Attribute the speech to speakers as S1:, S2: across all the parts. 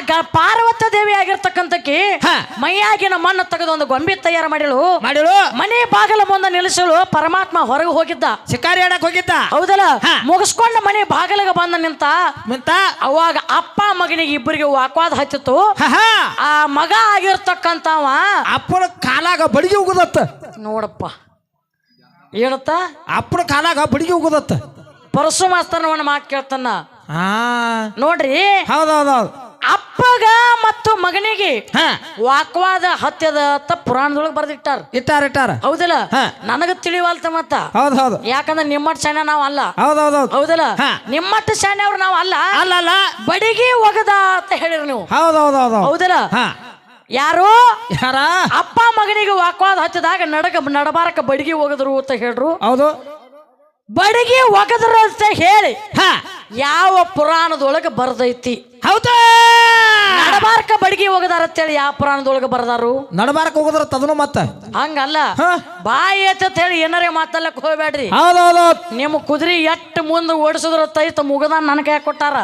S1: ಗ ಪಾರ್ವತ ದೇವಿ ಆಗಿರ್ತಕ್ಕಂತಕಿ
S2: ಹಾ.
S1: ಮೈಯಾಗಿನ ಮಣ್ಣು ತೆಗೆದು ಒಂದು ಗೊಂಬೆ ತಯಾರು ಮಾಡಿಳು.
S2: ಮಾಡಿಳು.
S1: ಮನೆ ಬಾಗಿಲ ಮುಂದೆ ನಿಲ್ಲಿಸಲು ಪರಮಾತ್ಮ ಹೊರಗೆ ಹೋಗಿದ್ದ.
S2: ಶಿಕಾರಿ ಆಡಕ್ ಹೋಗಿದ್ದ.
S1: ಹೌದಲ್ಲ?
S2: ಹಾ.
S1: ಮುಗಿಸ್ಕೊಂಡ ಮನೆ ಬಾಗಿಲಿಗೆ ಬಂದ ನಿಂತ
S2: ನಿಂತ?
S1: ಅವಾಗ ಅಪ್ಪ ಮಗನಿಗೆ ಇಬ್ಬರಿಗೆ ವಾಕ್ವಾದ ಹಚ್ಚಿತ್ತು.
S2: ಹಾ
S1: ಆ ಮಗ ಆಗಿರ್ತಕ್ಕಂಥವ
S2: ಅಪ್ಪನ ಕಾಲಾಗ ಬಡಿಗೆ ಹೋಗುದತ್ತ
S1: ನೋಡಪ್ಪ. ಹೇಳುತ್ತ
S2: ಅಪ್ಪನ ಕಾಲಾಗ ಬಡಿಗೆ ಹೋಗುದತ್ತ
S1: ಪರಸು ಮಾಸ್ತರ್ನ ಮಾತು ಕೇಳ್ತಾನ.
S2: ಹಾ.
S1: ನೋಡ್ರಿ?
S2: ಹೌದೌದೌದು.
S1: ಅಪ್ಪಗ ಮತ್ತು ಮಗನಿಗೆ
S2: ಹಾ.
S1: ವಾಕ್ವಾದ ಹತ್ಯದ ಅಂತ ಪುರಾಣದೊಳಗೆ ಬರ್ದಿಟ್ಟಾರ.
S2: ಇಟ್ಟಾರ ಇಟ್ಟಾರ.
S1: ಹೌದಲ್ಲ?
S2: ಹಾ.
S1: ನನಗ ತಿಳಿವಲ್ತ ಮತ್ತ.
S2: ಹೌದು ಹೌದು.
S1: ಯಾಕಂದ್ರೆ ನಿಮ್ಮಟ್ ಶಾಣ್ಯ ನಾವ್ ಅಲ್ಲ.
S2: ಹೌದೌದೌದು
S1: ಹೌದಲ್ಲ?
S2: ಹಾ.
S1: ನಿಮ್ಮಟ್ಟು ಶಾಣ್ಯ ಅವ್ರು ನಾವ್ ಅಲ್ಲ.
S2: ಅಲ್ಲ ಅಲ್ಲ.
S1: ಬಡಿಗೆ ಒಗದ ಅಂತ ಹೇಳಿರಿ ನೀವು.
S2: ಹೌದೌದು
S1: ಹೌದಲ್ಲ?
S2: ಹಾ.
S1: ಯಾರು?
S2: ಯಾರ?
S1: ಅಪ್ಪ ಮಗನಿಗೆ ವಾಕ್ವಾದ ಹತ್ತಿದಾಗ ನಡಗ ನಡಬಾರಕ ಬಡಿಗೆ ಒಗದ್ರು ಅಂತ ಹೇಳ್ರು.
S2: ಹೌದು.
S1: ಬಡಿಗೆ ಒಗದ್ರು ಅಂತ ಹೇಳಿ
S2: ಹಾ.
S1: ಯಾವ ಪುರಾಣದೊಳಗೆ ಬರ್ದೈತಿ.
S2: ಹೌದಾ.
S1: ನಡಬಾರಕ ಹೋಗದಾರ ಅಂತ ಹೇಳಿ ಯಾವ ಪುರಾಣದೊಳಗೆ ಬರ್ದಾರು?
S2: ನಡಬಾರಕ್ ಹೋಗದಾರ ತದನು ಮತ್ತ?
S1: ಹಂಗಲ್ಲ.
S2: ಹಾ?
S1: ಬಾಯಿ ಅಂತ ಹೇಳಿ ಏನಾರೇ ಮಾತಲ್ಲಕ್ ಹೋಗ್ಬೇಡ್ರಿ.
S2: ಹೌದೌದು.
S1: ನಿಮ್ಮ ಕುದುರೆ ಎಷ್ಟ್ ಮುಂದೆ ಓಡಿಸಿದ್ರ ತೈತ ಮುಗದ ನನ್ನ ಕೈ ಕೊಟ್ಟಾರ?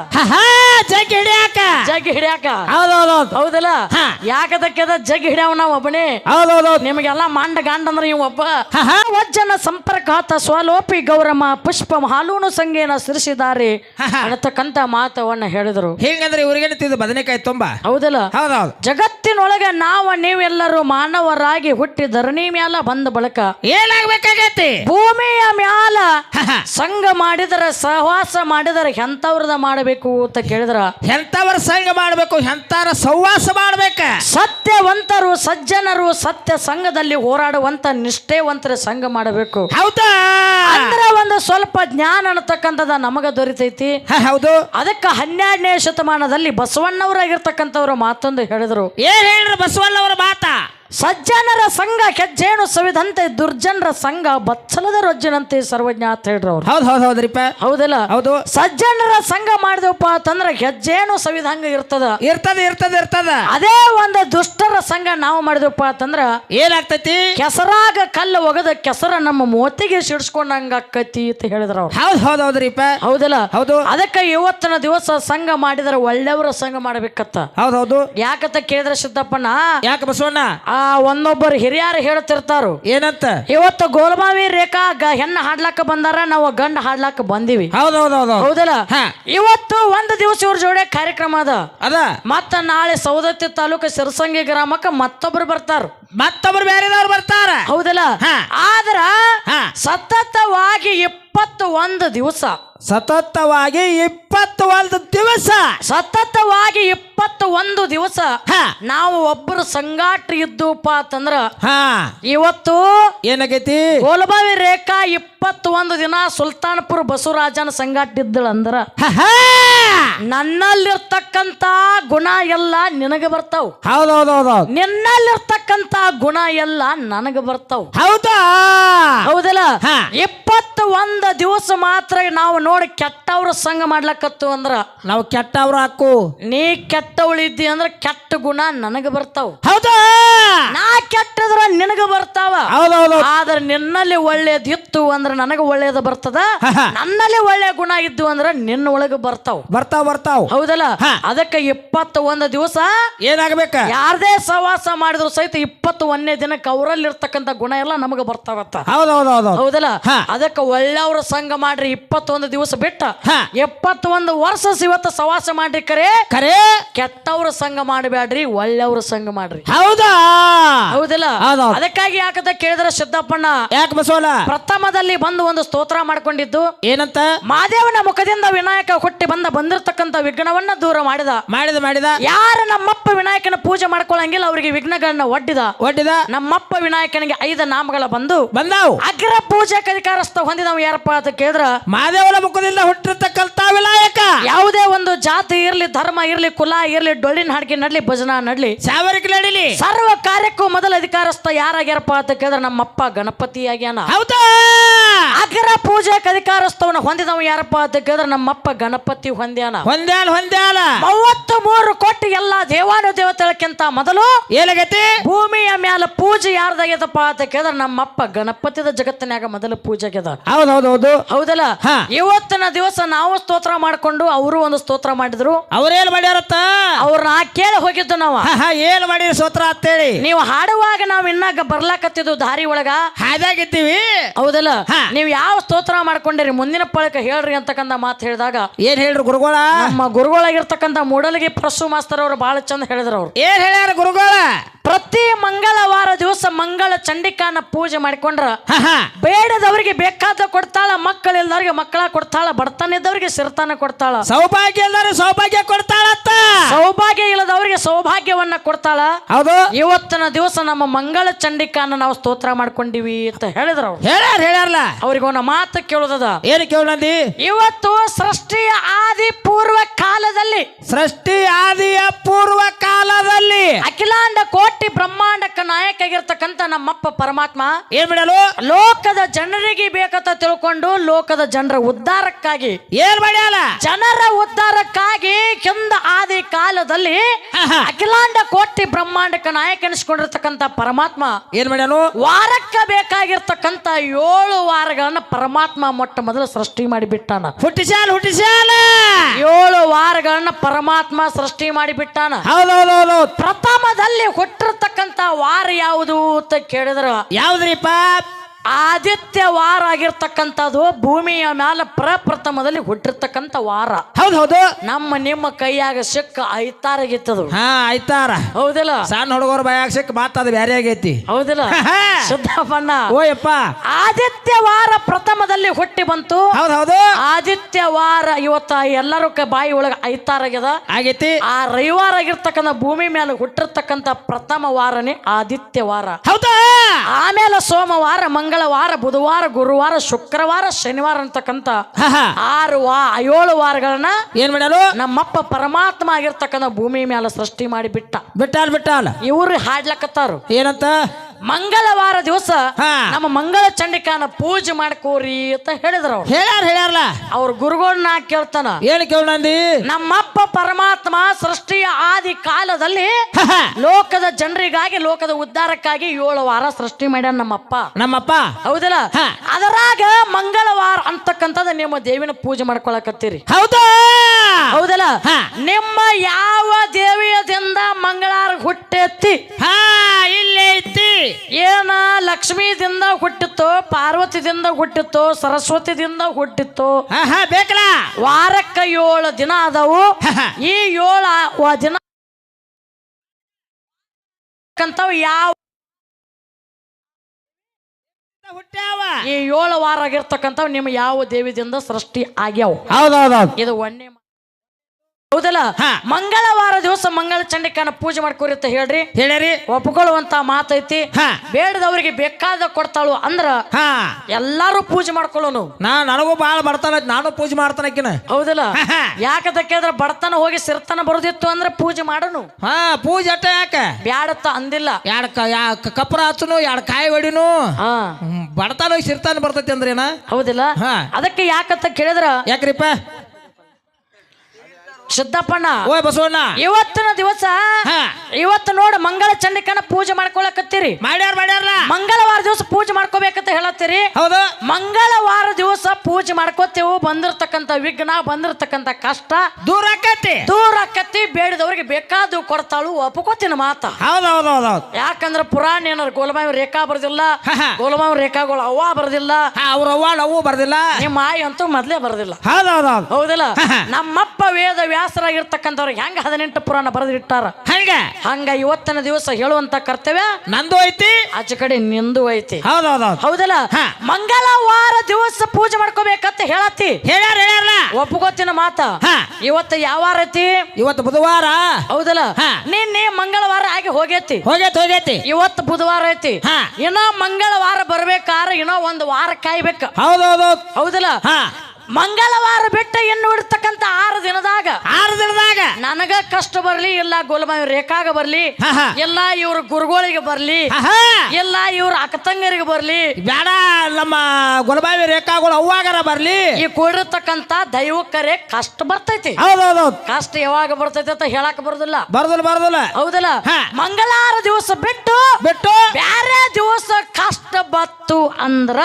S2: ಜಗ್ ಹಿಡಿಯಾಕ.
S1: ಜಗ್ ಹಿಡಿಯಾಕ?
S2: ಹೌದೌದು.
S1: ಹೌದಲ್ಲ?
S2: ಹಾ.
S1: ಯಾಕದಕ್ಕೆದ ಜಗ್ ಹಿಡ್ಯಾವ ನಾವ್ ಒಬ್ಬನೇ?
S2: ಹೌದೌದು.
S1: ನಿಮಗೆಲ್ಲ ಮಂಡ ಗಂಡ ಅಂದ್ರೆ ಇವ್ ಒಬ್ಬ. ವಜ್ಜನ ಸಂಪರ್ಕಾತ ಸ್ವಲೋಪಿ ಗೌರಮ ಪುಷ್ಪ ಹಾಲೂನು ಸಂಗೇನ
S2: ಹಾ.
S1: ಅನ್ನತಕ್ಕಂತ ಮಾತವನ್ನ ಹೇಳಿದ್ರು.
S2: ಹಿಂಗಂದ್ರೆ ಇವ್ರಿಗೆ ತಿಂದು ಬದನೆಕಾಯಿ ತುಂಬಾ?
S1: ಹೌದಲ್ಲ.
S2: ಹೌದೌದು.
S1: ಜಗತ್ತಿನೊಳಗೆ ನಾವು ನೀವೆಲ್ಲರೂ ಮಾನವರಾಗಿ ಹುಟ್ಟಿ ಧರಣಿ ಮ್ಯಾಲ ಬಂದ ಬಳಕ?
S2: ಏನಾಗ್ಬೇಕಾಗೈತಿ?
S1: ಭೂಮಿಯ ಮ್ಯಾಲ. ಸಂಘ ಮಾಡಿದರೆ ಸಹವಾಸ ಮಾಡಿದರೆ ಎಂತವ್ರದ ಮಾಡಬೇಕು ಅಂತ ಕೇಳಿದ್ರ?
S2: ಎಂತವ್ರ ಸಂಘ ಮಾಡಬೇಕು ಎಂತಾರ ಸಹವಾಸ ಮಾಡಬೇಕ?
S1: ಸತ್ಯವಂತರು ಸಜ್ಜನರು ಸತ್ಯ ಸಂಘದಲ್ಲಿ ಹೋರಾಡುವಂತ ನಿಷ್ಠೆವಂತರ ಸಂಘ ಮಾಡಬೇಕು.
S2: ಹೌದಾ?
S1: ಅಂದ್ರೆ ಒಂದು ಸ್ವಲ್ಪ ಜ್ಞಾನ ಅನ್ನತಕ್ಕಂಥದ ನಮಗ ದೊರಿತೈತಿ.
S2: ಹೌದು.
S1: ಅದಕ್ಕೆ ಹನ್ನೆರಡನೇ ಶತಮಾನದಲ್ಲಿ ಬಸವಣ್ಣವರಾಗಿರ್ತಕ್ಕಂಥವ್ರು ಮಾತೊಂದು ಹೇಳಿದ್ರು.
S2: ಏನ್ ಹೇಳ್ರಿ ಬಸವಣ್ಣವರ ಮಾತ?
S1: ಸಜ್ಜನರ ಸಂಘ ಕೆಜ್ಜೇಣು ಸವಿದಂತೆ ದುರ್ಜನರ ಸಂಘ ಬಚ್ಚಲದ ರೊಜ್ಜನಂತೆ ಸರ್ವಜ್ಞ ಅಂತ ಹೇಳ್ರಿ ಅವ್ರು.
S2: ಹೌದ್ ಹೌದ್ ಹೌದ್ರಿಪ್ಪ
S1: ಹೌದಲ್ಲ?
S2: ಹೌದು.
S1: ಸಜ್ಜನರ ಸಂಘ ಮಾಡಿದೆವಪ್ಪ ಅಂತಂದ್ರೆ ಹೆಜ್ಜೇನು ಸವಿದಂಗ ಇರ್ತದ.
S2: ಇರ್ತದ ಇರ್ತದ ಇರ್ತದ.
S1: ಅದೇ ಒಂದು ದುಷ್ಟರ ಸಂಘ ನಾವು ಮಾಡಿದೆವಪ್ಪ ಅಂತಂದ್ರ
S2: ಏನಾಗ್ತೈತಿ?
S1: ಕೆಸರಾಗ ಕಲ್ಲು ಒಗದ ಕೆಸರ ನಮ್ಮ ಮೋತಿಗೆ ಸಿಡ್ಸ್ಕೊಂಡಂಗ ಆಕ್ಕತಿ ಅಂತ ಹೇಳಿದ್ರ ಅವ್ರು.
S2: ಹೌದ್ ಹೌದ್ ಹೌದ್ರಿಪ್ಪ
S1: ಹೌದಲ್ಲ?
S2: ಹೌದು.
S1: ಅದಕ್ಕೆ ಇವತ್ತಿನ ದಿವಸ ಸಂಘ ಮಾಡಿದ್ರೆ ಒಳ್ಳೆಯವರ ಸಂಘ ಮಾಡ್ಬೇಕತ್ತ.
S2: ಹೌದ್ ಹೌದು.
S1: ಯಾಕತ್ತ ಕೇಳಿದ್ರೆ ಸಿದ್ದಪ್ಪಣ್ಣ
S2: ಯಾಕೆ ಬಸವಣ್ಣ?
S1: ಆ ಒಂದೊಬ್ಬರು ಹಿರಿಯರು ಹೇಳ್ತಿರ್ತಾರು
S2: ಏನಂತ?
S1: ಇವತ್ತು ಗೋಲ್ಬಾವಿ ರೇಖಾ ಗ ಹೆಣ್ಣು ಹಾಡ್ಲಾಕ ಬಂದಾರ ನಾವು ಗಂಡ ಹಾಡ್ಲಾಕ ಬಂದಿವಿ.
S2: ಹೌದು ಹೌದ್ ಹೌದ್ ಹೌದ್
S1: ಹೌದಲ್ಲ?
S2: ಹಾ.
S1: ಇವತ್ತು ಒಂದು ದಿವಸ ಇವ್ರ ಜೋಡಿ ಕಾರ್ಯಕ್ರಮ ಅದ.
S2: ಅದ?
S1: ಮತ್ತ ನಾಳೆ ಸೌದತ್ತಿ ತಾಲೂಕು ಸಿರಸಂಗಿ ಗ್ರಾಮಕ್ಕೆ ಮತ್ತೊಬ್ರು ಬರ್ತಾರ.
S2: ಮತ್ತೊಬ್ರು ಬೇರೆದವ್ರು ಬರ್ತಾರ?
S1: ಹೌದಲ್ಲ?
S2: ಹಾ.
S1: ಆದ್ರ
S2: ಹಾ.
S1: ಸತತವಾಗಿ ಇಪ್ಪತ್ತು ಒಂದು ದಿವಸ
S2: ಸತತವಾಗಿ ಇಪ್ಪತ್ತು ದಿವಸ.
S1: ಸತತವಾಗಿ ಇಪ್ಪತ್ತ ಒಂದು ದಿವಸ
S2: ಹಾ.
S1: ನಾವು ಒಬ್ಬರು ಸಂಗಾಟ ಇದ್ದೂಪ ಅಂತಂದ್ರ
S2: ಹಾ.
S1: ಇವತ್ತು
S2: ಏನಾಗೈತಿ?
S1: ಗೋಲಬಾವಿ ರೇಖಾ ಇಪ್ಪತ್ತು ಒಂದು ದಿನ ಸುಲ್ತಾನ್ಪುರ ಬಸವರಾಜನ ಸಂಗಾಟ ಇದ್ದಳು ಅಂದ್ರ
S2: ಹಾ, ಹಾ.
S1: ನನ್ನಲ್ಲಿರ್ತಕ್ಕಂತ ಗುಣ ಎಲ್ಲ ನಿನಗೆ ಬರ್ತಾವ್.
S2: ಹೌದ್ ಹೌದ್ ಹೌದ್ ಹೌದ್
S1: ನಿನ್ನಲ್ಲಿರ್ತಕ್ಕಂತ ಗುಣ ಎಲ್ಲ ನನಗೆ ಬರ್ತಾವ್.
S2: ಹೌದಾ?
S1: ಹೌದಲ್ಲ?
S2: ಹಾ.
S1: ಇಪ್ಪತ್ತು ಒಂದು ದಿವಸ ಮಾತ್ರ ನಾವು ನೋಡಿ ಕೆಟ್ಟವ್ರ ಸಂಘ ಮಾಡ್ಲಕತ್ತು ಅಂದ್ರ
S2: ನಾವು ಕೆಟ್ಟವ್ರ ಹಾಕು.
S1: ನೀ ಕೆಟ್ಟವಳಿದ್ದಿ ಅಂದ್ರ ಕೆಟ್ಟ ಗುಣ ನನಗೆ ಬರ್ತಾವ.
S2: ಹೌದಾ?
S1: ನಾ ಕೆಟ್ಟದ್ರ ನಿನಗ ಬರ್ತಾವ.
S2: ಹೌದ್ ಹೌದ್ ಹೌದ್
S1: ಆದ್ರೆ ನಿನ್ನಲ್ಲಿ ಒಳ್ಳೇದಿತ್ತು ಅಂದ್ರೆ ನನಗ ಒಳ್ಳೇದ ಬರ್ತದ. ನನ್ನಲ್ಲಿ ಒಳ್ಳೆ ಗುಣ ಇದ್ದು ಅಂದ್ರೆ ನಿನ್ನ ಒಳಗ ಬರ್ತಾವ.
S2: ಬರ್ತಾವ ಬರ್ತಾವ.
S1: ಹೌದಲ್ಲ. ಅದಕ್ಕೆ ಇಪ್ಪತ್ತ ಒಂದು ದಿವಸ
S2: ಏನಾಗ್ಬೇಕ?
S1: ಯಾರದೇ ಸಹವಾಸ ಮಾಡಿದ್ರು ಸಹಿತ ಇಪ್ಪತ್ತ ಒಂದನೇ ದಿನಕ್ಕೆ ಅವರಲ್ಲಿರ್ತಕ್ಕಂಥ ಗುಣ ಎಲ್ಲ ನಮಗೆ ಬರ್ತಾವತ್ತ.
S2: ಹೌದ್ ಹೌದ್ ಹೌದ್ ಹೌದ್
S1: ಹೌದಲ್ಲ. ಅದಕ್ಕೆ ಒಳ್ಳೆಯವ್ರ ಸಂಘ ಮಾಡ್ರಿ ಇಪ್ಪತ್ತೊಂದು ದಿವಸ ಬಿಟ್ಟ. ಎಪ್ಪತ್ತೊಂದು ವರ್ಷ ಇವತ್ತು ಸವಾಸ ಮಾಡ್ರಿ ಕರೆ.
S2: ಕರೆ.
S1: ಕೆಟ್ಟವ್ರ ಸಂಘ ಮಾಡಬೇಡ್ರಿ ಒಳ್ಳೆಯವ್ರ ಸಂಘ ಮಾಡ್ರಿ.
S2: ಹೌದಾ?
S1: ಹೌದಿಲ್ಲ?
S2: ಹೌದ್. ಹೌದ್.
S1: ಅದಕ್ಕಾಗಿ ಯಾಕಂತ ಕೇಳಿದ್ರೆ ಸಿದ್ದಪ್ಪಣ್ಣ?
S2: ಯಾಕೆ ಮಸೋಲ
S1: ಪ್ರಥಮದಲ್ಲಿ ಬಂದು ಒಂದು ಸ್ತೋತ್ರ ಮಾಡ್ಕೊಂಡಿದ್ದು.
S2: ಏನಂತ?
S1: ಮಾದೇವನ ಮುಖದಿಂದ ವಿನಾಯಕ ಹುಟ್ಟಿ ಬಂದ ಬಂದಿರತಕ್ಕಂತ ವಿಘ್ನವನ್ನ ದೂರ ಮಾಡಿದ.
S2: ಮಾಡಿದ ಮಾಡಿದ.
S1: ಯಾರ ನಮ್ಮಪ್ಪ ವಿನಾಯಕನ ಪೂಜೆ ಮಾಡ್ಕೊಳಂಗಿಲ್ಲ ಅವರಿಗೆ ವಿಘ್ನಗಳನ್ನ ಒಡ್ಡಿದ.
S2: ಒಡ್ಡಿದ.
S1: ನಮ್ಮಪ್ಪ ವಿನಾಯಕನಿಗೆ ಐದು ನಾಮಗಳ ಬಂದು
S2: ಬಂದಾವ್.
S1: ಅಗ್ರ ಪೂಜೆ ಅಧಿಕಾರಸ್ಥ ಹೊಂದಿದವ ಯಾರಪ್ಪ ಅಂತ ಕೇಳಿದ್ರ
S2: ಮಾದೇವನ ಮುಖದಿಂದ ಹುಟ್ಟಿರ್ತಕ್ಕಂತ ವಿಲಾಯಕ
S1: ಯಾವುದೇ ಒಂದು ಜಾತಿ ಇರ್ಲಿ ಧರ್ಮ ಇರ್ಲಿ ಕುಲ ಇರ್ಲಿ ಡೊಳ್ಳಿನ ಹಾಡಿಗೆ ನಡ್ಲಿ ಭಜನಾ ನಡ್ಲಿ.
S2: ಸಾವರಿಗೆ ನಡಿಲಿ.
S1: ಸರ್ವ ಕಾರ್ಯಕ್ಕೂ ಮೊದಲ ಅಧಿಕಾರಸ್ಥ ಯಾರಾಗ್ಯಾರಪ್ಪ ಅಂತ ಕೇಳಿದ್ರೆ ನಮ್ಮಪ್ಪ ಗಣಪತಿ ಆಗ್ಯಾನ
S2: ಹೌದಾ?
S1: ಅಗ್ರ ಪೂಜೆ ಅಧಿಕಾರಸ್ಥವನ್ನ ಹೊಂದಿದವ ಯಾರಪ್ಪ ಅಂತ ಕೇಳಿದ್ರೆ ನಮ್ಮಪ್ಪ ಗಣಪತಿ ಹೊಂದ್ಯಾನ.
S2: ಹೊಂದ್ಯಾನ ಹೊಂದ್ಯಾನ.
S1: ಮೂವತ್ತು ಮೂರು ಮೂರು ಕೋಟಿ ಎಲ್ಲಾ ದೇವಾನು ದೇವತೆಗಳಕ್ಕಿಂತ ಮೊದಲು
S2: ಏನಾಗೈತಿ?
S1: ಭೂಮಿಯ ಮ್ಯಾಲ ಪೂಜೆ ಯಾರ್ದಾಗ್ಯದಪ್ಪ ಅಂತ ಕೇಳಿದ್ರೆ ನಮ್ಮಪ್ಪ ಗಣಪತಿದ ಜಗತ್ತಿನ್ಯಾಗ ಮೊದಲು ಪೂಜೆ ಆಗ್ಯದ
S2: ಹೌದ್ ಹೌದ್ ಹೌದು.
S1: ಹೌದಲ್ಲ?
S2: ಹಾ.
S1: ಇವತ್ತಿನ ದಿವಸ ನಾವು ಸ್ತೋತ್ರ ಮಾಡ್ಕೊಂಡು ಅವರು ಒಂದು ಸ್ತೋತ್ರ ಮಾಡಿದ್ರು.
S2: ಅವ್ರೇನ್ ಮಾಡ್ಯಾರತ್ತ?
S1: ಅವ್ರನ್ನ ಕೇಳಿ ಹೋಗಿದ್ದು ನಾವು.
S2: ಹಾ ಹಾ ಏನ್ ಮಾಡಿರಿ ಸೋತ್ರ ಅಂತೇಳಿ?
S1: ನೀವು ಹಾಡುವಾಗ ನಾವ್ ಇನ್ನಾಗ ಬರ್ಲಾಕತ್ತಿದ್ದು ದಾರಿ ಒಳಗ.
S2: ಹಾದಾಗಿದ್ದೀವಿ
S1: ಹೌದಲ್ಲ?
S2: ಹಾ.
S1: ನೀವು ಯಾವ ಸ್ತೋತ್ರ ಮಾಡ್ಕೊಂಡಿರಿ? ಮುಂದಿನ ಪಳಕ ಹೇಳ್ರಿ ಅಂತಕ್ಕಂತ ಮಾತು ಹೇಳಿದಾಗ.
S2: ಏನ್ ಹೇಳ್ರಿ ಗುರುಗಳ?
S1: ನಮ್ಮ ಗುರುಗಳಾಗಿರ್ತಕ್ಕಂಥ ಮೂಡಲಿಗೆ ಪ್ರಸು ಮಾಸ್ತರ್ ಅವರು ಬಹಳ ಚಂದ ಹೇಳಿದ್ರು ಅವ್ರು.
S2: ಏನ್ ಹೇಳ್ಯಾರ ಗುರುಗಳ?
S1: ಪ್ರತಿ ಮಂಗಳವಾರ ದಿವಸ ಮಂಗಳ ಚಂಡಿಕಾನ ಪೂಜೆ ಮಾಡಿಕೊಂಡ್ರ ಬೇಡದವ್ರಿಗೆ ಬೇಕಾದ ಕೊಡ್ತಾಳ ಮಕ್ಕಳಿಲ್ದವ್ರಿಗೆ ಮಕ್ಕಳ ಕೊಡ್ತಾಳ ಬಡತನ ಇದ್ದವ್ರಿಗೆ ಸಿರ್ತಾನ ಕೊಡ್ತಾಳ.
S2: ಸೌಭಾಗ್ಯ ಎಲ್ಲರೂ ಸೌಭಾಗ್ಯ ಕೊಡ್ತಾಳತ್ತ
S1: ಸೌಭಾಗ್ಯ ಇಲ್ಲದವರಿಗೆ ಸೌಭಾಗ್ಯವನ್ನ ಕೊಡ್ತಾಳ.
S2: ಹೌದು.
S1: ಇವತ್ತಿನ ದಿವಸ ನಮ್ಮ ಮಂಗಳ ಚಂಡಿಕಾನ ನಾವು ಸ್ತೋತ್ರ ಮಾಡ್ಕೊಂಡಿವಿ ಅಂತ ಹೇಳಿದ್ರು
S2: ಹೇಳ್ಯಾರ ಹೇಳ್ಯಾರಲ್ಲ
S1: ಅವ್ರಿಗೆ ಒಂದು ಮಾತು ಕೇಳೋದದ.
S2: ಏನ್ ಕೇಳಂದಿ
S1: ಇವತ್ತು ಸೃಷ್ಟಿಯ ಆದಿ ಪೂರ್ವ ಕಾಲದಲ್ಲಿ
S2: ಸೃಷ್ಟಿ ಆದಿಯ ಪೂರ್ವ ಕಾಲದಲ್ಲಿ.
S1: ಅಖಿಲಾಂಡ ಕೋಟಿ ಬ್ರಹ್ಮಾಂಡಕ್ಕ ನಾಯಕ ಆಗಿರ್ತಕ್ಕಂಥ ನಮ್ಮಪ್ಪ ಪರಮಾತ್ಮ
S2: ಏನ್ ಮಾಡಲು?
S1: ಲೋಕದ ಜನರಿಗೆ ಬೇಕಂತ ತಿಳ್ಕೊಂಡು ಲೋಕದ ಜನರ ಉದ್ಧಾರಕ್ಕಾಗಿ
S2: ಏನ್ ಮಾಡ್ಯಾಲ
S1: ಜನರ ಉದ್ಧಾರಕ್ಕಾಗಿ ಕೆಂದ ಆದಿ ಕಾಲದಲ್ಲಿ. ಅಖಿಲಾಂಡ ಕೋಟಿ ಬ್ರಹ್ಮಾಂಡಕ್ಕೆ ನಾಯಕ ಎನಿಸ್ಕೊಂಡಿರ್ತಕ್ಕಂಥ ಪರಮಾತ್ಮ
S2: ಏನ್ ಮಾಡ್ಯಾನು
S1: ವಾರಕ್ಕೆ ಬೇಕಾಗಿರ್ತಕ್ಕಂತ ಏಳು ವಾರಗಳನ್ನ ಪರಮಾತ್ಮ ಮೊಟ್ಟ ಮೊದಲು ಸೃಷ್ಟಿ ಮಾಡಿಬಿಟ್ಟಾನ.
S2: ಹುಟ್ಟಿಸಾಲ ಹುಟ್ಟಿಸಾಲ
S1: ಏಳು ವಾರಗಳನ್ನ ಪರಮಾತ್ಮ ಸೃಷ್ಟಿ ಮಾಡಿಬಿಟ್ಟಾನ. ಪ್ರಥಮದಲ್ಲಿ ಹುಟ್ಟಿರ್ತಕ್ಕಂಥ ವಾರ ಯಾವುದು ಅಂತ ಕೇಳಿದ್ರ
S2: ಯಾವ್ದ್ರಿಪ್ಪ?
S1: ಆದಿತ್ಯ ವಾರ ಆಗಿರ್ತಕ್ಕಂಥದ್ದು ಭೂಮಿಯ ಮ್ಯಾಲ ಪ್ರಪ್ರಥಮದಲ್ಲಿ ಹುಟ್ಟಿರ್ತಕ್ಕಂಥ ವಾರ.
S2: ಹೌದು ಹೌದು.
S1: ನಮ್ಮ ನಿಮ್ಮ ಕೈಯಾಗ ಸಿಕ್ಕ ಐತಾರಾಗಿತ್ತದು
S2: ಹಾ ಐತಾರ.
S1: ಹೌದಿಲ್ಲ?
S2: ಸಣ್ಣ ಹುಡುಗರ ಬಾಯಾಗ ಸಿಕ್ಕ ಮಾತಾದ ಬ್ಯಾರೆ ಆಗೈತಿ.
S1: ಹೌದಿಲ್ಲ? ಸಿದ್ದಪ್ಪಣ್ಣ
S2: ಓಯಪ್ಪ
S1: ಆದಿತ್ಯ ವಾರ ಪ್ರಥಮದಲ್ಲಿ ಹುಟ್ಟಿ ಬಂತು.
S2: ಹೌದ್ ಹೌದು.
S1: ಆದಿತ್ಯ ವಾರ ಇವತ್ತ ಎಲ್ಲರೂ ಕ- ಬಾಯಿ ಒಳಗ ಐತಾರಾಗ್ಯದ
S2: ಆಗೈತಿ.
S1: ಆ ರವಿವಾರ ಆಗಿರ್ತಕ್ಕಂಥ ಭೂಮಿ ಮೇಲೆ ಹುಟ್ಟಿರ್ತಕ್ಕಂಥ ಪ್ರಥಮ ವಾರನೇ ಆದಿತ್ಯ ವಾರ.
S2: ಹೌದಾ?
S1: ಆಮೇಲೆ ಸೋಮವಾರ ಮಂಗಳವಾರ ಬುಧವಾರ ಗುರುವಾರ ಶುಕ್ರವಾರ ಶನಿವಾರ ಅಂತಕ್ಕಂಥ ಆರು ವಾ ಏಳು ವಾರಗಳನ್ನ
S2: ಏನ್ ಮಾಡ್ಯಾರು?
S1: ನಮ್ಮಪ್ಪ ಪರಮಾತ್ಮ ಆಗಿರ್ತಕ್ಕಂಥ ಭೂಮಿ ಮೇಲೆ ಸೃಷ್ಟಿ ಮಾಡಿ ಬಿಟ್ಟ
S2: ಬಿಟ್ಟಾಲ್ ಬಿಟ್ಟಾಲ್.
S1: ಇವ್ರು ಹಾಡ್ಲಕತ್ತಾರು.
S2: ಏನಂತ?
S1: ಮಂಗಳವಾರ ದಿವಸ
S2: ಹಾ.
S1: ನಮ್ಮ ಮಂಗಳ ಚಂಡಿಕಾನ ಪೂಜೆ ಮಾಡ್ಕೋರಿ ಅಂತ ಹೇಳಿದ್ರು ಅವ್ರು.
S2: ಹೇಳ್ಯಾರ ಹೇಳ್ಯಾರಲ್ಲ
S1: ಅವ್ರ ಗುರುಗಳನ್ನ ಕೇಳ್ತಾನ.
S2: ಏನ್ ಕೇಳಂದಿ
S1: ನಮ್ಮಪ್ಪ ಪರಮಾತ್ಮ ಸೃಷ್ಟಿಯ ಆದಿ ಕಾಲದಲ್ಲಿ ಲೋಕದ ಜನರಿಗಾಗಿ ಲೋಕದ ಉದ್ಧಾರಕ್ಕಾಗಿ ಏಳು ವಾರ ಸೃಷ್ಟಿ ಮಾಡ್ಯಾನ ನಮ್ಮಪ್ಪ.
S2: ನಮ್ಮಪ್ಪ?
S1: ಹೌದಲ್ಲ?
S2: ಹಾ.
S1: ಅದರಾಗ ಮಂಗಳವಾರ ಅಂತಕ್ಕಂಥದ್ದು ನಿಮ್ಮ ದೇವಿನ ಪೂಜೆ ಮಾಡ್ಕೊಳಕತ್ತೀರಿ.
S2: ಹೌದಾ?
S1: ಹೌದಲ್ಲ?
S2: ಹಾ.
S1: ನಿಮ್ಮ ಯಾವ ದೇವಿಯದಿಂದ ಮಂಗಳಾರ ಹುಟ್ಟೆತ್ತಿ?
S2: ಹಾ ಇಲ್ಲೇ ಐತಿ
S1: ಏನ ಲಕ್ಷ್ಮೀದಿಂದ ಹುಟ್ಟಿತ್ತೋ ಪಾರ್ವತಿದಿಂದ ಹುಟ್ಟಿತ್ತೋ ಸರಸ್ವತಿದಿಂದ ಹುಟ್ಟಿತ್ತೋ
S2: ಬೇಕಲ್ಲ?
S1: ವಾರಕ್ಕ ಏಳು ದಿನ ಅದಾವು. ಈ ಏಳು ವ- ದಿನ ಕಂತಾವ್ ಯಾವ
S2: ಹುಟ್ಟ್ಯಾವ?
S1: ಈ ಏಳು ವಾರ ಆಗಿರ್ತಕ್ಕಂಥವು ನಿಮ್ಮ ಯಾವ ದೇವಿದಿಂದ ಸೃಷ್ಟಿ ಆಗ್ಯಾವ?
S2: ಹೌದೌದೌದು.
S1: ಇದು ಒಂದೇ ಹೌದಲ್ಲ? ಮಂಗಳವಾರ ದಿವಸ ಮಂಗಳ ಚಂಡಿಕಾನ ಪೂಜೆ ಮಾಡ್ಕೋರಿ ಅಂತ ಹೇಳ್ರಿ.
S2: ಹೇಳ್ಯಾರಿ?
S1: ಒಪ್ಕೊಳ್ಳುವಂತ ಮಾತೈತಿ. ಬೇಡದವ್ರಿಗೆ ಬೇಕಾದ ಕೊಡ್ತಾಳು ಅಂದ್ರ
S2: ಹಾ.
S1: ಎಲ್ಲಾರು ಪೂಜೆ ಮಾಡ್ಕೊಳ್ಳೋನು.
S2: ನಾ ನನಗೂ ಬಾಳ ಬರ್ತಾನ ನಾನು ಪೂಜೆ ಮಾಡ್ತಾನ ಆಕಿನ.
S1: ಹೌದಲ್ಲ?
S2: ಹಾ.
S1: ಬಡತನ ಹೋಗಿ ಸಿರ್ತನ ಬರುದಿತ್ತು ಅಂದ್ರೆ ಪೂಜೆ ಮಾಡೋನು.
S2: ಹಾ ಪೂಜೆ ಅಟ್ಟ ಯಾಕ?
S1: ಬ್ಯಾಡತ್ತ ಅಂದಿಲ್ಲ.
S2: ಎರಡ್ ಕಪ್ರ ಹಚ್ಚನು ಎರಡ್ ಕಾಯಿ ಹೊಡಿನು.
S1: ಹಾ.
S2: ಹೋಗಿ ಬಡತನ ಸಿರ್ತಾನ ಬರ್ತೈತಿ ಅಂದ್ರೇನ?
S1: ಹೌದಿಲ್ಲ?
S2: ಹಾ.
S1: ಅದಕ್ಕೆ ಯಾಕಂತ ಕೇಳಿದ್ರ?
S2: ಯಾಕ್ರಿಪ್ಪ?
S1: ಸಿದ್ದಪ್ಪಣ್ಣ.
S2: ಓಯ್ ಬಸವಣ್ಣ.
S1: ಇವತ್ತಿನ ದಿವಸ ಇವತ್ತು ನೋಡ ಮಂಗಳ ಚಂಡಿಕನ ಪೂಜೆ ಮಾಡ್ಕೊಳಕತ್ತೀರಿ.
S2: ಮಾಡ್ಯಾರ ಮಾಡ್ಯಾರಲ್ಲ
S1: ಮಂಗಳವಾರ ದಿವಸ ಪೂಜೆ ಮಾಡ್ಕೋಬೇಕಂತ ಹೇಳತ್ತೀರಿ.
S2: ಹೌದು.
S1: ಮಂಗಳವಾರ ದಿವಸ ಪೂಜೆ ಮಾಡ್ಕೋತೇವು ಬಂದಿರತಕ್ಕಂತ ವಿಘ್ನ ಬಂದಿರತಕ್ಕಂತ ಕಷ್ಟ.
S2: ದೂರ ಆಕತಿ
S1: ದೂರ ಆಕತಿ ಬೇಡದವ್ರಿಗೆ ಬೇಕಾದ ಕೊಡ್ತಾಳು ಒಪ್ಕೋತಿನ ಮಾತ.
S2: ಹೌದು ಹೌದು ಹೌದು ಹೌದು.
S1: ಯಾಕಂದ್ರ ಪುರಾಣ ಏನಾರ ಗೋಲಮಾವಿ ರೇಖಾ ಬರ್ದಿಲ್ಲ ಗೋಲಮಾವ್ ರೇಖಾಗಳು ಅವ್ವ ಬರ್ದಿಲ್ಲ.
S2: ಅವ್ರ ಅವ್ವ ನಾವು ಬರ್ದಿಲ್ಲ.
S1: ನಿಮ್ಮ ಮಾಯಿ ಅಂತೂ ಮೊದ್ಲೇ ಬರ್ದಿಲ್ಲ.
S2: ಹೌದು ಹೌದು ಹೌದು.
S1: ಹೌದಿಲ್ಲ. ನಮ್ಮಪ್ಪ ವೇದ ವ್ಯಾಸರಾಗಿರ್ತಕ್ಕಂಥವ್ರಿಗೆ ಹೆಂಗ ಹದಿನೆಂಟು ಪುರಾಣ ಬರೆದಿಟ್ಟಾರ?
S2: ಹಂಗ?
S1: ಹಂಗ ಇವತ್ತಿನ ದಿವಸ ಹೇಳುವಂತ ಕರ್ತವ್ಯ?
S2: ನಂದು ಐತಿ.
S1: ಆಚೆ ಕಡೆ ನಿಂದು ಐತಿ.
S2: ಹೌದು ಹೌದು ಹೌದು
S1: ಹೌದಲ್ಲ. ಮಂಗಳವಾರ ದಿವಸ ಪೂಜೆ ಮಾಡ್ಕೋಬೇಕಂತ ಹೇಳತ್ತಿ.
S2: ಹೇಳ್ಯಾರ ಹೇಳ್ಯಾರಲ್ಲ
S1: ಒಪ್ಕೋತಿನ ಮಾತ. ಇವತ್ತು ಯಾವ ವಾರ ಐತಿ?
S2: ಇವತ್ತು ಬುಧವಾರ.
S1: ಹೌದಲ್ಲ. ನಿನ್ನೆ ಮಂಗಳವಾರ ಆಗಿ ಹೋಗೈತಿ.
S2: ಹೋಗೈತಿ ಹೋಗೈತಿ.
S1: ಇವತ್ತು ಬುಧವಾರ ಐತಿ. ಇನ್ನೋ ಮಂಗಳವಾರ ಬರ್ಬೇಕಾದ್ರೆ ಇನ್ನೋ ಒಂದು ವಾರ ಕಾಯ್ಬೇಕು.
S2: ಹೌದೌದು ಹೌದು ಹೌದು
S1: ಹೌದಲ್ಲ ಮಂಗಳವಾರ ಬಿಟ್ಟು ಇನ್ನು ಇಡ್ತಕ್ಕಂತ ಆರು ದಿನದಾಗ
S2: ಆರು ದಿನದಾಗ
S1: ನನಗ ಕಷ್ಟ ಬರ್ಲಿ ಇಲ್ಲ ಗೋಲ್ಮಾವಿ ರೇಖಾಗ ಬರ್ಲಿ
S2: ಎಲ್ಲ.
S1: ಇಲ್ಲ ಇವ್ರ ಗುರುಗಳಿಗೆ ಬರ್ಲಿ
S2: ಎಲ್ಲ
S1: ಇಲ್ಲ ಇವ್ರ ಅಕ್ಕತಂಗರಿಗೆ ಬರ್ಲಿ
S2: ಬೇಡ ನಮ್ಮ ಗುಲಬಾವಿ ರೇಖಾಗಳು ಅವ್ವಾಗರ ಬರ್ಲಿ.
S1: ಈ ಕೂಡಿರ್ತಕ್ಕಂತ ದೈವಕ್ಕರೆ ಕಷ್ಟ ಬರ್ತೈತಿ. ಕಷ್ಟ ಯಾವಾಗ ಬರ್ತೈತಿ ಅಂತ ಹೇಳಕ್ ಬರುದಿಲ್ಲ.
S2: ಬರ್ದಲ್ಲ ಬರ್ದಲ್ಲ.
S1: ಹೌದಲ್ಲ?
S2: ಮಂಗಳಾರ
S1: ಮಂಗಳವಾರ ದಿವಸ ಬಿಟ್ಟು
S2: ಬಿಟ್ಟು.
S1: ಬ್ಯಾರೆ ದಿವಸ ಕಷ್ಟ ಬತ್ತು ಅಂದ್ರ.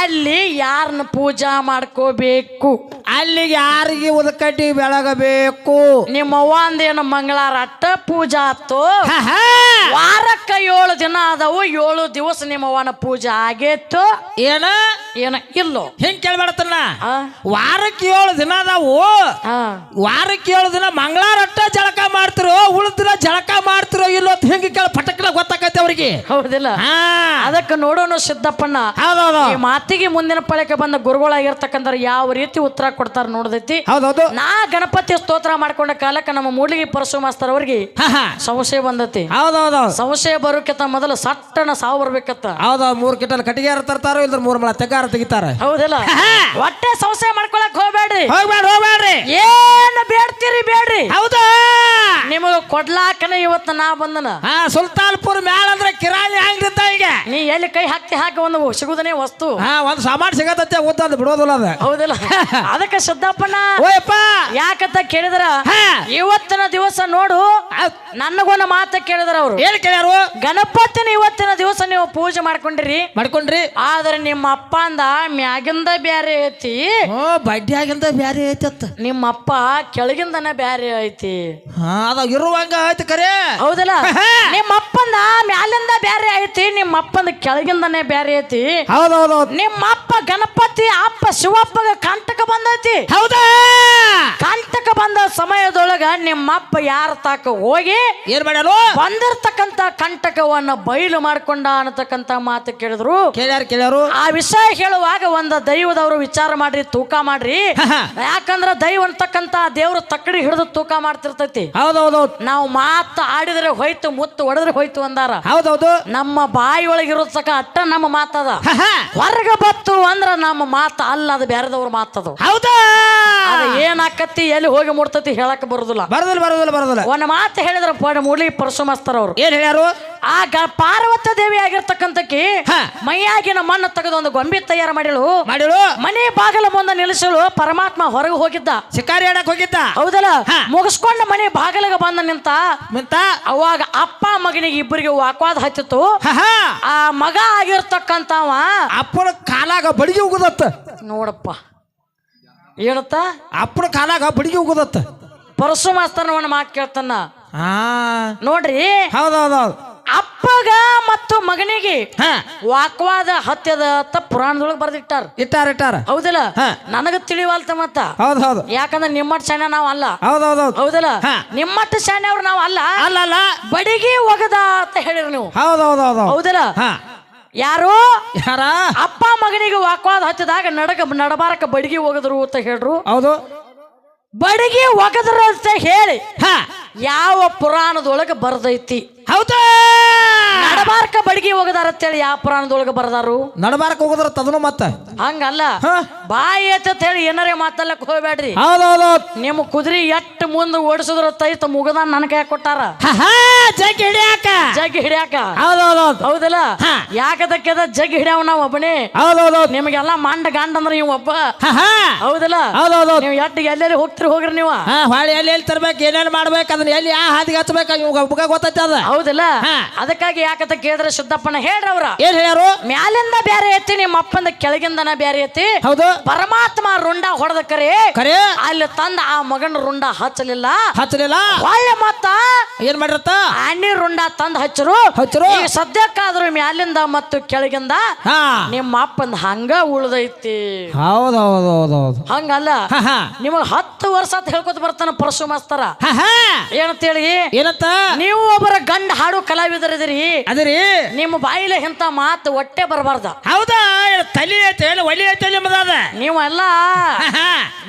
S1: ಅಲ್ಲಿ ಯಾರನ್ನ ಪೂಜಾ ಮಾಡ್ಕೋಬೇಕು.
S2: ಅಲ್ಲಿಗೆ ಯಾರಿಗೆ ಉದಕಟ್ಟಿ ಬೆಳಗಬೇಕು?
S1: ನಿಮ್ಮ ಒಂದೇನು ಮಂಗಳಾರಟ್ಟ ಮಂಗಳವಾರ ಅಟ್ಟ ಪೂಜಾ ಆತು ವಾರಕ್ಕ ಏಳು ದಿನ ಅದಾವು ಏಳು ದಿವಸ ನಿಮ್ಮ ಅವ್ವನ ಪೂಜೆ ಆಗೇತು
S2: ಏನ?
S1: ಏನ? ಇಲ್ಲೋ.
S2: ಹಿಂಗ್ ಕೇಳ್ಬೇಡತನ
S1: ಆ?
S2: ವಾರಕ್ಕೆ ಏಳು ದಿನ ಅದಾವು.
S1: ಆ.
S2: ವಾರಕ್ಕೆ ಏಳು ದಿನ ಮಂಗಳಾರಟ್ಟ ಜಳಕ ಮಾಡ್ತಿರೋ ಉಳಿದ ದಿನ ಜಳಕ ಮಾಡ್ತಿರೋ ಇಲ್ಲೋ ಅಂತ ಹಿಂಗೆ ಕೇಳ ಪಟಕ್ನ ಗೊತ್ತಾಕೈತೆ ಅವ್ರಿಗೆ.
S1: ಹೌದಿಲ್ಲ.
S2: ಹಾ.
S1: ಅದಕ್ಕೆ ನೋಡೋಣ ಸಿದ್ದಪ್ಪಣ್ಣ.
S2: ಹೌದೌದು.
S1: ಈ ಮಾತಿಗೆ ಮುಂದಿನ ಪಳಕ್ಕೆ ಬಂದ ಗುರುಗಳಾಗಿರ್ತಕ್ಕಂಥ ಯಾವ ರೀತಿ ಉತ್ತರ ಕೊಡ್ತಾರ ನೋಡ್ದೈತಿ.
S2: ಹೌದೌದು.
S1: ನಾ ಗಣಪತಿ ಸ್ತೋತ್ರ ಮಾಡ್ಕೊಂಡ ಕಾಲಕ್ಕೆ ನಮ್ಮ ಮೂಡಿಗೆ ಪರಶು ಮಾಸ್ತರ್ ಅವ್ರಿಗೆ
S2: ಹಾ ಹಾ.
S1: ಸಂಶಯ ಬಂದತಿ.
S2: ಹೌದೌದು.
S1: ಸಂಶಯ ಬರೋಕ್ಕಿಂತ ಮೊದಲು ಸಟ್ಟನ ಸಾವು ಬರ್ಬೇಕತ್ತ.
S2: ಹೌದೌದು. ಮೂರು ಕಿಟಲ್ ಕಟ್ಟಿಗೆ ತರ್ತಾರೋ ಇಲ್ದ್ರ ಮೂರು ಮಳ ತೆಗಾರ ತೆಗಿತಾರ.
S1: ಹೌದಲ್ಲ? ಒಟ್ಟೆ ಸಂಶಯ ಮಾಡ್ಕೊಳಕ್ ಹೋಗ್ಬೇಡ್ರಿ.
S2: ಹೋಗ್ಬೇಡ ಹೋಗ್ಬೇಡ್ರಿ.
S1: ಏನ್ ಬೇಡ್ತೀರಿ ಬೇಡ್ರಿ.
S2: ಹೌದಾ?
S1: ನಿಮಗ ಕೊಡ್ಲಾಕನ ಇವತ್ತು ನಾ ಬಂದನ.
S2: ಹಾ ಸುಲ್ತಾನ್ಪುರ್ ಮ್ಯಾಲ ಅಂದ್ರೆ ಕಿರಾಣಿ ಹಂಗಿರ್ತ ಈಗ
S1: ನೀ ಎಲ್ಲಿ ಕೈ ಹಾಕಿ ಹಾಕಿ ಒಂದು ಸಿಗುದನೇ ವಸ್ತು.
S2: ಹಾ ಒಂದ್ ಸಾಮಾನ್ ಸಿಗತ್ತೆ ಓದ್ ಬಿಡೋದಿಲ್ಲ ಅದ.
S1: ಹೌದಿಲ್ಲ? ಅದಕ್ಕೆ ಸುದ್ದಪ್ಪನ
S2: ಓಯಪ್ಪ.
S1: ಯಾಕಂತ ಕೇಳಿದ್ರ. ಇವತ್ತಿನ ದಿವಸ ನೋಡು. ನನಗೊಂದು ಮಾತ ಕೇಳಿದ್ರ ಅವ್ರು.
S2: ಏನ್ ಕೇಳ್ಯಾರು?
S1: ಗಣಪತಿನ ಇವತ್ತಿನ ದಿವಸ ನೀವು ಪೂಜೆ ಮಾಡ್ಕೊಂಡ್ರಿ.
S2: ಮಾಡ್ಕೊಂಡ್ರಿ.
S1: ಆದ್ರೆ ನಿಮ್ಮ ಅಪ್ಪ ಅಂದ ಮ್ಯಾಗಿಂದ ಬ್ಯಾರೆ ಐತಿ.
S2: ಓ ಬಡ್ಡಿಯಾಗಿಂದ ಬ್ಯಾರೆ ಐತತ್ತ
S1: ನಿಮ್ಮ ಅಪ್ಪ ಕೆಳಗಿಂದನೇ ಬ್ಯಾರೆ ಐತಿ.
S2: ಹಾ ಅದ ಇರುವಂಗ ಐತಿ ಕರೆ.
S1: ಹೌದಲ್ಲ? ನಿಮ್ಮ ಅಪ್ಪಂದ ಮ್ಯಾಲಿಂದ ಬ್ಯಾರೆ ಐತಿ ನಿಮ್ಮ ಅಪ್ಪಂದ ಕೆಳಗಿಂದನೇ ಬ್ಯಾರೆ ಐತಿ.
S2: ಹೌದೌದು.
S1: ನಿಮ್ಮ ಅಪ್ಪ ಗಣಪತಿ ಅಪ್ಪ ಶಿವಪ್ಪಗ ಕಂಟಕ ಬಂದೈತಿ.
S2: ಹೌದಾ?
S1: ಕಂಟಕ ಬಂದ ಸಮಯದೊಳಗ ನಿಮ್ಮ ಅಪ್ಪ ಯಾರ ತಾಕ ಹೋಗಿ
S2: ಏನ್ ಮಾಡ್ಯಾರು?
S1: ಬಂದಿರ್ತಕ್ಕಂತ ಕಂಟಕವನ್ನ ಬಯಲು ಮಾಡ್ಕೊಂಡ ಅನ್ನತಕ್ಕಂತ ಮಾತು ಕೇಳಿದ್ರು.
S2: ಕೇಳ್ಯಾರ ಕೇಳ್ಯಾರು.
S1: ಆ ವಿಷಯ ಹೇಳುವಾಗ ಒಂದ ದೈವದವರು ವಿಚಾರ ಮಾಡ್ರಿ ತೂಕ ಮಾಡ್ರಿ. ಯಾಕಂದ್ರ ದೈವ ಅಂತಕ್ಕಂತ ದೇವ್ರ ತಕ್ಕಡಿ ಹಿಡಿದು ತೂಕ ಮಾಡ್ತಿರ್ತೈತಿ.
S2: ಹೌದೌದು
S1: ನಾವು ಮಾತು ಆಡಿದ್ರೆ ಹೋಯ್ತು ಮುತ್ತು ಹೊಡೆದ್ರೆ ಹೋಯ್ತು ಅಂದಾರ.
S2: ಹೌದೌದು.
S1: ನಮ್ಮ ಬಾಯಿ ಸಕ ಅಟ್ಟ ನಮ್ಮ ಮಾತದ ಹೊರಗ ಬತ್ತು ಅಂದ್ರ ನಮ್ಮ ಮಾತು ಅಲ್ಲ ಅದು ಬೇರೆದವ್ರ ಮಾತದು
S2: ಹೌದಾ?
S1: ಅದು ಏನಾಕತಿ ಎಲ್ಲಿ ಹೋಗಿ ಮುಡ್ತತಿ ಹೇಳಕ್ ಬರುದಿಲ್ಲ.
S2: ಬರೋದಿಲ್ಲ ಬರೋದಿಲ್ಲ ಬರೋದಿಲ್ಲ.
S1: ಒಂದ್ ಮಾತು ಹೇಳಿದ್ರ ಪಡ ಮೂಲಿ ಪರಶುಮಸ್ತರ ಅವರು.
S2: ಏನ್ ಹೇಳ್ಯಾರು?
S1: ಆ ಗ ಪಾರ್ವತ ದೇವಿ
S2: ಆಗಿರ್ತಕ್ಕಂತಕ್ಕಿ.
S1: ಮೈಯಾಗಿನ ಮಣ್ಣು ತೆಗೆದು ಒಂದು ಗೊಂಬಿ ತಯಾರು ಮಾಡಿಳು.
S2: ಮಾಡಿಳು.
S1: ಮನೆ ಬಾಗಲ ಮುಂದೆ ನಿಲ್ಲಿಸಲು ಪರಮಾತ್ಮ ಹೊರಗೆ ಹೋಗಿದ್ದ.
S2: ಶಿಕಾರಿ ಆಡಕ್ ಹೋಗಿದ್ದ.
S1: ಹೌದಲ್ಲ? ಮುಗಿಸ್ಕೊಂಡು ಮನೆ ಬಾಗಲಿಗೆ ಬಂದ ನಿಂತ
S2: ನಿಂತ?
S1: ಅವಾಗ ಅಪ್ಪ ಮಗನಿಗೆ ಇಬ್ಬರಿಗೆ ವಾಕ್ವಾದ ಹತ್ತಿತ್ತು
S2: ಹಾ
S1: ಆ ಮಗ ಆಗಿರ್ತಕ್ಕಂತವ
S2: ಅಪ್ಪನ ಕಾಲಾಗ ಬಡಿಗೆ ಉಗುದತ್ತ.
S1: ನೋಡಪ್ಪ. ಏನತ್ತ
S2: ಅಪ್ಪನ ಕಾಲಾಗ ಬಡಿಗೆ ಉಗುದತ್ತ.
S1: ಪರಶು ಒಂದು ಮಾತು ಕೇಳ್ತಾನ. ನೋಡ್ರಿ.
S2: ಹೌದೌದೌದು.
S1: ಮಗನಿಗೆ
S2: ಹಾ.
S1: ವಾಕ್ವಾದ ಹತ್ಯದ ಅಂತ ಪುರಾಣದೊಳಗೆ ಬರ್ದಿಟ್ಟಾರ.
S2: ಇಟ್ಟಾರ ಇಟ್ಟಾರ.
S1: ಹೌದಲ್ಲ?
S2: ಹಾ.
S1: ನನಗ ತಿಳಿವಲ್ತ ಮತ್ತ?
S2: ಹೌದು ಹೌದು.
S1: ಯಾಕಂದ್ರೆ ನಿಮ್ಮಟ್ಟ ಶಾನೆ ನಾವು ಅಲ್ಲ.
S2: ಹೌದೌದು.
S1: ಹೌದಲ್ಲ?
S2: ಹಾ.
S1: ನಿಮ್ಮಟ್ ಶಾನೆ ಅವ್ರು ನಾವು ಅಲ್ಲ.
S2: ಅಲ್ಲ ಅಲ್ಲ.
S1: ಬಡಿಗೆ ಒಗದ ಅಂತ ಹೇಳಿರಿ ನೀವು.
S2: ಹೌದೌದೌದು
S1: ಹೌದಲ್ಲ?
S2: ಹಾ.
S1: ಯಾರು?
S2: ಯಾರ?
S1: ಅಪ್ಪ ಮಗನಿಗೆ ವಾಕ್ವಾದ ಹತ್ತಿದಾಗ ನಡಕ ನಡಬಾರಕ ಬಡಿಗೆ ಒಗದ್ರು ಅಂತ ಹೇಳ್ರು.
S2: ಹೌದು.
S1: ಬಡಿಗೆ ಒಗದ್ರು ಅಂತ ಹೇಳಿ
S2: ಹಾ.
S1: ಯಾವ ಪುರಾಣದೊಳಗೆ ಬರ್ದೈತಿ?
S2: ಹೌದಾ.
S1: ನಡಬಾರಕ ಬಡಿಗೆ ಹೋಗದಾರ ಅಂತೇಳಿ ಯಾವ ಪುರಾಣದೊಳಗೆ ಬರದಾರು?
S2: ನಡಬಾರಕ್ ಹೋಗುದ್ರ ತದನು ಮತ್ತ?
S1: ಹಂಗಲ್ಲ.
S2: ಹಾ.
S1: ಬಾಯಿ ಅಂತ ಹೇಳಿ ಏನಾರೇ ಮಾತಲ್ಲಕ್ಕೆ ಹೋಗ್ಬೇಡ್ರಿ.
S2: ಹೌದೌದೌದು.
S1: ನಿಮ್ಮ ಕುದುರೆ ಎಷ್ಟ್ ಮುಂದೆ ಓಡಿಸಿದ್ರ ತೈತ ಮುಗದ ನನ್ ಕೈ ಕೊಟ್ಟಾರ.
S2: ಜಗ್ ಹಿಡಿಯಾಕ.
S1: ಜಗ್ ಹಿಡಿಯಾಕ. ಹೌದಲ್ಲ?
S2: ಹಾ.
S1: ಯಾಕದಕ್ಕೆದ ಜಗ್ ಹಿಡ್ಯಾವ ನಾವ್ ಒಬ್ಬನೇ.
S2: ಹೌದೌದು
S1: ನಿಮಗೆಲ್ಲ ಮಂಡ ಗಂಡ ಅಂದ್ರೆ ನೀವು ಒಬ್ಬ. ಹೌದಲ್ಲ?
S2: ಹೌದೌದು
S1: ನೀವು ಎಟ್ಟ ಎಲ್ಲೆಲ್ಲಿ ಹೋಗ್ತಿರಿ ಹೋಗ್ರಿ ನೀವು?
S2: ಹಾ ಹೊಳಿ ಎಲ್ಲಿ ಎಲ್ಲಿ ತರ್ಬೇಕು ಏನೇನು ಮಾಡ್ಬೇಕು ಅದನ್ನ ಎಲ್ಲಿ ಆ ಹಾದಿಗೆ ಹಚ್ಬೇಕು ಇವಾಗ ಒಬ್ಬಗ ಗೊತ್ತೈತೆ ಅದ.
S1: ಹೌದಲ್ಲ?
S2: ಹಾ.
S1: ಅದಕ್ಕಾಗಿ ಯಾಕಂತ ಕೇಳಿದ್ರೆ ಶುದ್ಧಪ್ಪನ ಹೇಳ್ರಿ ಅವ್ರ
S2: ಏನ್ ಹೇಳ್ಯಾರು?
S1: ಮ್ಯಾಲಿಂದ ಬ್ಯಾರೆ ಐತಿ ನಿಮ್ಮ ಅಪ್ಪಂದ ಕೆಳಗಿಂದನ ಬ್ಯಾರೆ ಐತಿ
S2: ಹೌದು.
S1: ಪರಮಾತ್ಮ ರುಂಡ ಹೊಡೆದ ಕರೆ
S2: ಕರೆ.
S1: ಅಲ್ಲಿ ತಂದ ಆ ಮಗನ ರುಂಡ ಹಚ್ಚಲಿಲ್ಲ.
S2: ಹಚ್ಚಲಿಲ್ಲ.
S1: ಒಳ್ಳೆ ಮತ್ತ
S2: ಏನ್ ಮಾಡಿರತ್ತ?
S1: ಅಣ್ಣಿ ರುಂಡ ತಂದ ಹಚ್ಚರು.
S2: ಹಚ್ಚರು.
S1: ಈಗ ಸದ್ಯಕ್ಕಾದ್ರೂ ಮ್ಯಾಲಿಂದ ಮತ್ತು ಕೆಳಗಿಂದ
S2: ಹಾ.
S1: ನಿಮ್ಮ ಅಪ್ಪಂದ ಹಂಗ ಉಳ್ದೈತಿ.
S2: ಹೌದೌದೌದೌದು.
S1: ಹಂಗಲ್ಲ.
S2: ಹಾ ಹಾ.
S1: ನಿಮಗ್ ಹತ್ತು ವರ್ಷ ಅಂತ ಹೇಳ್ಕೊತ ಬರ್ತಾನ ಪರಶು ಮಾಸ್ತರ
S2: ಹಾ.
S1: ಹೇಳಿ?
S2: ಏನಂತ?
S1: ನೀವು ಒಬ್ಬರ ಗಂಡ ಹಾಡು ಕಲಾವಿದರಿದಿರಿ.
S2: ಅದರಿ?
S1: ನಿಮ್ಮ ಬಾಯಿಲೆ ಇಂತ ಮಾತು ಹೊಟ್ಟೆ ಬರಬಾರ್ದ.
S2: ಹೌದಾ? ತಲೆ ಐತೆ ಏನು ಒಲಿ ಐತೆ ನಿಮ್ಮದಾದ
S1: ನೀವು ಎಲ್ಲ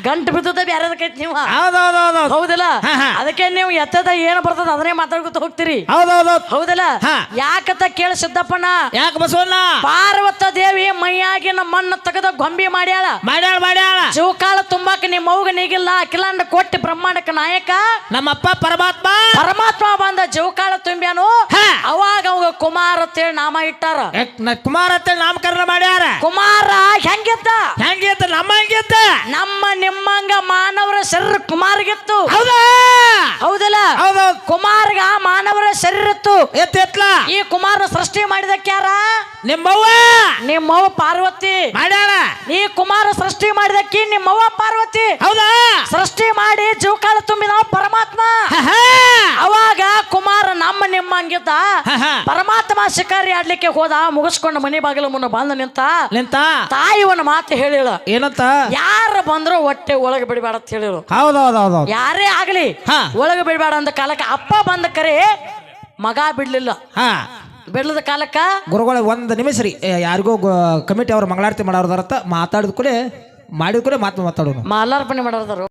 S1: ಗಂಟು ಬಿದ್ದದ ಬ್ಯಾರದಕ್ಕೈತಿ ನೀವು?
S2: ಹೌದೌದೌದು
S1: ಹೌದಲ್ಲ?
S2: ಹಾ, ಹಾ.
S1: ಅದಕ್ಕೆ ನೀವು ಎತ್ತದ ಏನು ಬರ್ತದ ಅದನ್ನೇ ಮಾತಾಡ್ಕೊತ ಹೋಗ್ತೀರಿ.
S2: ಹೌದೌದು.
S1: ಹೌದಲ್ಲ?
S2: ಯಾಕತ್ತ
S1: ಯಾಕಂತ ಕೇಳ ಸಿದ್ದಪ್ಪಣ್ಣ?
S2: ಯಾಕೆ ಬಸವಣ್ಣ?
S1: ಪಾರ್ವತ ದೇವಿ ಮೈಯಾಗಿನ ಮಣ್ಣು ತೆಗೆದ ಗೊಂಬಿ ಮಾಡ್ಯಾಳ.
S2: ಮಾಡ್ಯಾಳ ಮಾಡ್ಯಾಳ.
S1: ಜೀವಕಾಳ ತುಂಬಾಕ ನಿಮ್ಮ ಮೌಗ ನೀಗಿಲ್ಲ ಅಖಿಲಾಂಡ ಕೊಟ್ಟಿ ಬ್ರಹ್ಮಾಂಡಕ ನಾಯಕ.
S2: ನಮ್ಮಪ್ಪ ಪರಮಾತ್ಮ.
S1: ಪರಮಾತ್ಮ ಬಂದ ಜೋಕಾಳ ತುಂಬ್ಯಾನು. ಅವಾಗ ಅವಾಗ ಅಂತ ಹೇಳಿ ನಾಮ ಇಟ್ಟಾರ.
S2: ಕುಮಾರ್ ಅಂತ ಹೇಳಿ ಅಂತೇಳಿ ನಾಮಕರಣ ಮಾಡ್ಯಾರ.
S1: ಕುಮಾರ ಹೆಂಗಿದ್ದ?
S2: ಹೆಂಗಿದ್ದ? ನಮ್ಮ ಹೆಂಗಿದ್ದ?
S1: ನಮ್ಮ ನಿಮ್ಮಂಗ ಮಾನವರ ಶರೀರ ಕುಮಾರ್ಗಿತ್ತು.
S2: ಹೌದಾ?
S1: ಹೌದಲ್ಲ?
S2: ಹೌದು.
S1: ಕುಮಾರ್ಗ ಮಾನವರ ಶರೀರ ಇತ್ತು
S2: ಎತ್ತ ಎತ್ಲ
S1: ಈ ಕುಮಾರ ಸೃಷ್ಟಿ ಮಾಡಿದಕ್ಕೆ ಯಾರ?
S2: ನಿಮ್ಮವ್ವ?
S1: ನಿಮ್ಮವ್ವ ಪಾರ್ವತಿ.
S2: ಮಾಡ್ಯಾರ
S1: ಈ ಕುಮಾರ ಸೃಷ್ಟಿ ಮಾಡಿದಕ್ಕೆ ನಿಮ್ಮವ್ವ ಪಾರ್ವತಿ.
S2: ಹೌದಾ?
S1: ಸೃಷ್ಟಿ ಮಾಡಿ ಜೀವಕಾಳ ತುಂಬಿದ ಪರಮಾತ್ಮ
S2: ಹಾ.
S1: ಅವಾಗ ಕುಮಾರ ನಮ್ಮ ನಿಮ್ಮ ಹಂಗಿದ್ದ. ಪರಮಾತ್ಮ ಶಿಕಾರಿ ಆಡ್ಲಿಕ್ಕೆ ಹೋದ ಮುಗಿಸ್ಕೊಂಡು ಮನೆ ಬಾಗಿಲ ಮುನ್ನ ಬಂದ ನಿಂತ
S2: ನಿಂತ?
S1: ತಾಯಿ ಒಂದು ಮಾತು ಹೇಳಿಳ.
S2: ಏನಂತ?
S1: ಯಾರು ಬಂದ್ರು ಹೊಟ್ಟೆ ಒಳಗೆ ಬಿಡಬೇಡ ಅಂತ ಹೇಳಿಳು.
S2: ಹೌದೌದೌದು
S1: ಯಾರೇ ಆಗ್ಲಿ
S2: ಹಾ.
S1: ಒಳಗೆ ಬಿಡಬೇಡ ಅಂದ ಕಾಲಕ್ಕೆ ಅಪ್ಪ ಬಂದ ಕರೆ ಮಗ ಬಿಡ್ಲಿಲ್ಲ.
S2: ಹಾ.
S1: ಬಿಡ್ಲದ ಕಾಲಕ್ಕ?
S2: ಗುರುಗಳ ಒಂದು ನಿಮಿಷ ರೀ. ಯಾರಿಗೂ ಕಮಿಟಿ ಅವ್ರು ಮಂಗಳಾರತಿ ಮಾಡೋರ್ದಾರತ್ತ ಮಾತಾಡಿದ ಕೂಡಲೇ ಮಾಡಿದ ಕೂಡಲೇ ಮಾತು ಮಾತಾಡೋದು
S1: ಮಾಲಾರ್ಪಣೆ ಮಾಡೋರು